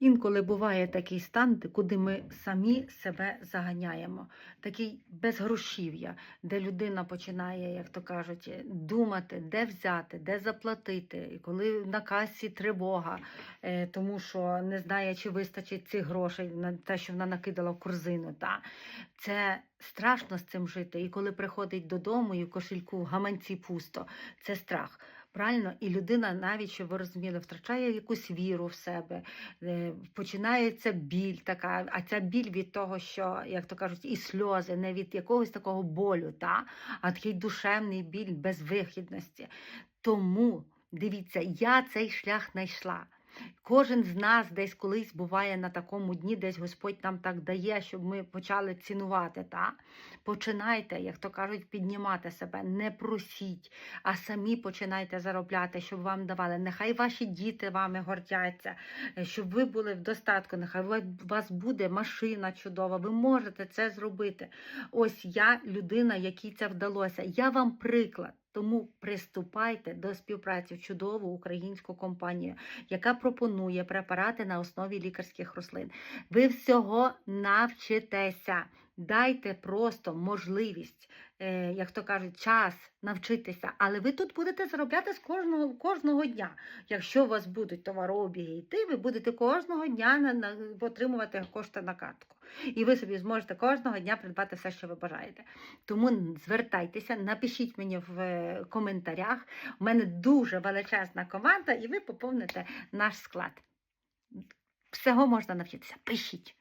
Інколи буває такий стан, куди ми самі себе заганяємо. Такий безгрошів'я, де людина починає, як то кажуть, думати, де взяти, де заплатити, і коли на касі тривога, е, тому що не знає, чи вистачить цих грошей на те, що вона накидала в корзину. Та. Це страшно з цим жити. І коли приходить додому і в кошельку в гаманці пусто, це страх. Правильно, і людина, навіть щоб ви розуміли, втрачає якусь віру в себе, е, починається біль така, а ця біль від того, що, як то кажуть, і сльози, не від якогось такого болю, та? а такий душевний біль безвихідності. Тому дивіться, я цей шлях знайшла. Кожен з нас десь колись буває на такому дні, десь Господь нам так дає, щоб ми почали цінувати. Та? Починайте, як то кажуть, піднімати себе, не просіть, а самі починайте заробляти, щоб вам давали. Нехай ваші діти вами гордяться, е, щоб ви були в достатку, нехай у вас буде машина чудова, ви можете це зробити. Ось я людина, якій це вдалося. Я вам приклад. Тому приступайте до співпраці в чудову українську компанію, яка пропонує препарати на основі лікарських рослин. Ви всього навчитеся. Дайте просто можливість, е, як то кажуть, час навчитися, але ви тут будете заробляти з кожного, кожного дня. Якщо у вас будуть товарообіги йти, ви будете кожного дня на, на, отримувати кошти на картку. І ви собі зможете кожного дня придбати все, що ви бажаєте. Тому звертайтеся, напишіть мені в е, коментарях. У мене дуже величезна команда, і ви поповните наш склад. Всього можна навчитися. Пишіть.